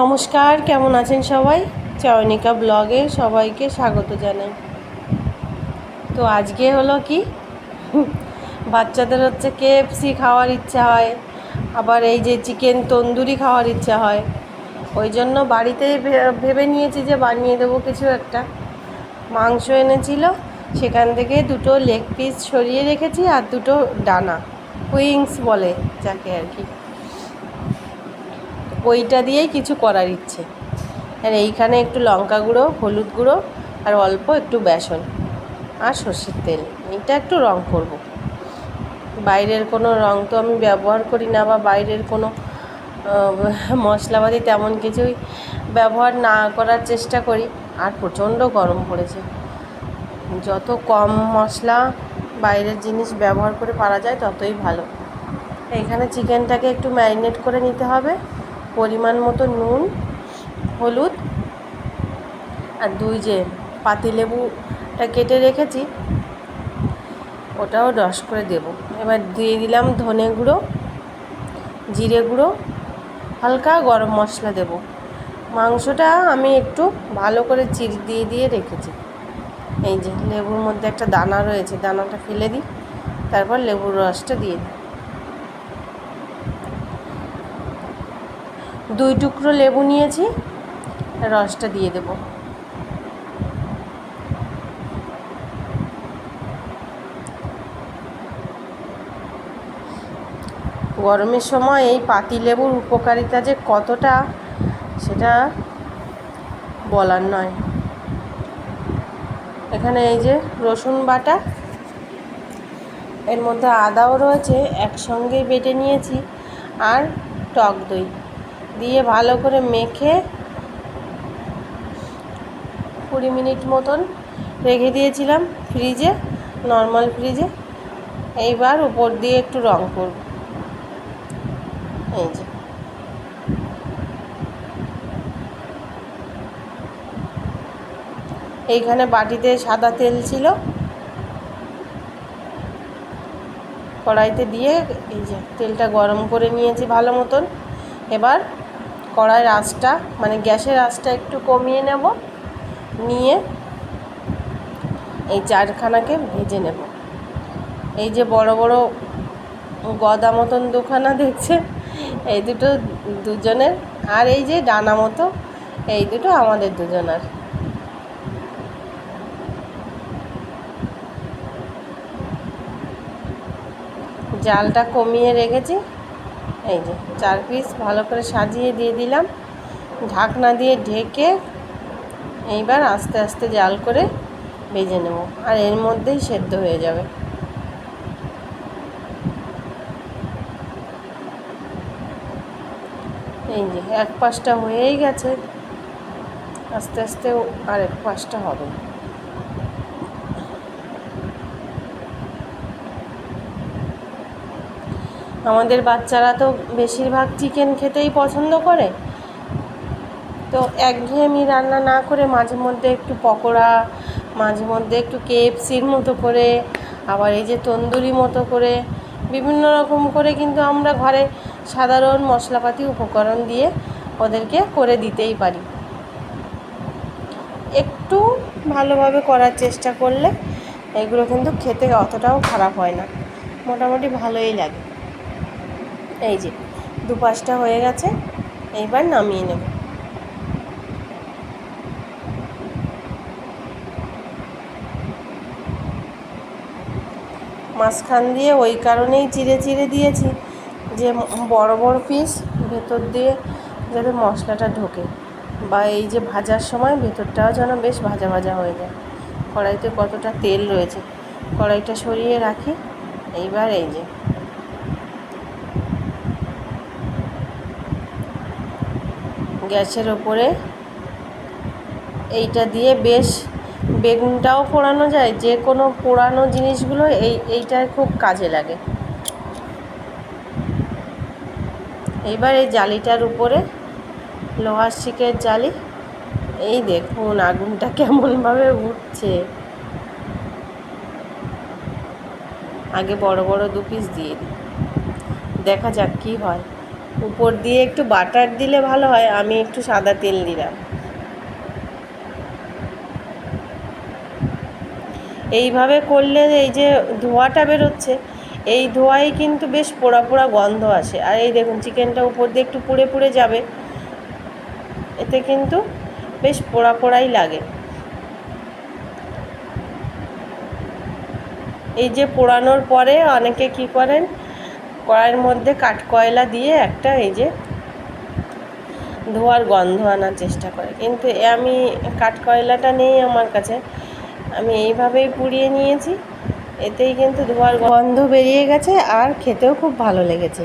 নমস্কার, কেমন আছেন সবাই? চয়নিকা ব্লগে সবাইকে স্বাগত জানাই। তো আজকে হলো কি? বাচ্চাদের হচ্ছে কেএফসি খাওয়ার ইচ্ছা হয়, আবার এই যে চিকেন তন্দুরি খাওয়ার ইচ্ছা হয়। ওই জন্য বাড়িতেই ভেবে নিয়েছি যে বানিয়ে দেবো কিছু একটা। মাংস এনেছিল, সেখান থেকে দুটো লেগ পিস সরিয়ে রেখেছি আর দুটো ডানা, উইংস বলে যাকে আর কি। ওইটা দিয়েই কিছু করার ইচ্ছে। আর এইখানে একটু লঙ্কা গুঁড়ো, হলুদ গুঁড়ো আর অল্প একটু বেসন আর সর্ষের তেল। এইটা একটু রং করব। বাইরের কোনো রং তো আমি ব্যবহার করি না বা বাইরের কোনো মশলাপাতি তেমন কিছুই ব্যবহার না করার চেষ্টা করি। আর প্রচণ্ড গরম পড়েছে। যত কম মশলা বাইরের জিনিস ব্যবহার করে পারা যায় ততই ভালো। এখানে চিকেনটাকে একটু ম্যারিনেট করে নিতে হবে। পরিমাণ মতো নুন, হলুদ আর দুই যে পাতিলেবুটা কেটে রেখেছি, ওটাও রস করে দেব। এবার দিয়ে দিলাম ধনে গুঁড়ো, জিরে গুঁড়ো, হালকা গরম মশলা দেব। মাংসটা আমি একটু ভালো করে চিড় দিয়ে দিয়ে রেখেছি। এই যে লেবুর মধ্যে একটা দানা রয়েছে, দানাটা ফেলে দিই, তারপর লেবুর রসটা দিয়ে দিই। দুই টুকরো লেবু নিয়েছি, রসটা দিয়ে দেব। গরমের সময় এই পাতিলেবুর উপকারিতা যে কতটা, সেটা বলার নয়। এখানে এই যে রসুন বাটা, এর মধ্যে আদাও রয়েছে, একসঙ্গেই বেটে নিয়েছি, আর টক দই। দিয়ে ভালো করে মেখে কুড়ি মিনিট মতন রেখে দিয়েছিলাম ফ্রিজে নর্মাল ফ্রিজে এইবার উপর দিয়ে একটু রং করব। এই যে। এইখানে বাটিতে সাদা তেল ছিল। কড়াইতে দিয়ে এই যে তেলটা গরম করে নিয়েছি ভালো মতন। এবার কড়াইয়ের আঁচটা মানে গ্যাসের আঁচটা একটু কমিয়ে নেব। নিয়ে এই চারখানাকে ভেজে নেব। এই যে বড় বড় গদা মতন দুখানা দেখছে এই দুটো দুজনের। আর এই যে ডানা মতো, এই দুটো আমাদের দুজনার। জালটা কমিয়ে রেখেছি। এই যে, চার পিস ভালো করে সাজিয়ে দিয়ে দিলাম। ঢাকনা দিয়ে ঢেকে এইবার আস্তে আস্তে জাল করে ভেজে নেব, আর এর মধ্যেই সেদ্ধ হয়ে যাবে। এই যে, এক পাশটা হয়েই গেছে। আস্তে আস্তে আর এক পাশটা হবে আমাদের বাচ্চারা তো বেশিরভাগ চিকেন খেতেই পছন্দ করে। তো একঘেয়েমি রান্না না করে মাঝে মধ্যে একটু পকোড়া, মাঝে মধ্যে একটু কেএফসির মতো করে, আবার এই যে তন্দুরি মতো করে, বিভিন্ন রকম করে কিন্তু আমরা ঘরে সাধারণ মশলাপাতি উপকরণ দিয়ে ওদেরকে করে দিতেই পারি। একটু ভালোভাবে করার চেষ্টা করলে এগুলো কিন্তু খেতে অতটাও খারাপ হয় না। মোটামুটি ভালোই লাগে। এই যে, দুপাশটা হয়ে গেছে, এইবার নামিয়ে নেব। মাঝখান দিয়ে ওই কারণেই চিড়ে চিড়ে দিয়েছি যে, বড় বড় পিস ভেতর দিয়ে যাতে মশলাটা ঢোকে বা এই যে ভাজার সময় ভেতরটাও যেন বেশ ভাজা ভাজা হয়ে যায়। কড়াইতে কতটা তেল রয়েছে, কড়াইটা সরিয়ে রাখি, এইবার এই যে। গ্যাসের ওপরে। এইটা দিয়ে বেশ বেগুনটাও পোড়ানো যায়, যে কোনো পোড়ানো জিনিসগুলো এই এইটার খুব কাজে লাগে। এইবার এই জালিটার উপরে, লোহার শিকের জালি, এই দেখুন আগুনটা কেমনভাবে উঠছে। আগে বড় বড় দু পিস দিয়ে দিই। দেখা যাক কী হয়। উপর দিয়ে একটু বাটার দিলে ভালো হয়, আমি একটু সাদা তেল দিলাম। এইভাবে করলে এই যে ধোঁয়াটা বেরোচ্ছে, এই ধোঁয়ায় কিন্তু বেশ পোড়া পোড়া গন্ধ আসে। আর এই দেখুন, চিকেনটা উপর দিয়ে একটু পুড়ে পুড়ে যাবে, এতে কিন্তু বেশ পোড়া পোড়াই লাগে। এই যে পোড়ানোর পরে অনেকে কি করেন কড়াইয়ের মধ্যে কাঠকয়লা দিয়ে একটা এই যে ধোয়ার গন্ধ আনার চেষ্টা করে। কিন্তু আমি কাঠকয়লাটা নেই আমার কাছে। আমি এইভাবেই পুড়িয়ে নিয়েছি। এতেই কিন্তু ধোয়ার গন্ধ বেরিয়ে গেছে আর খেতেও খুব ভালো লেগেছে।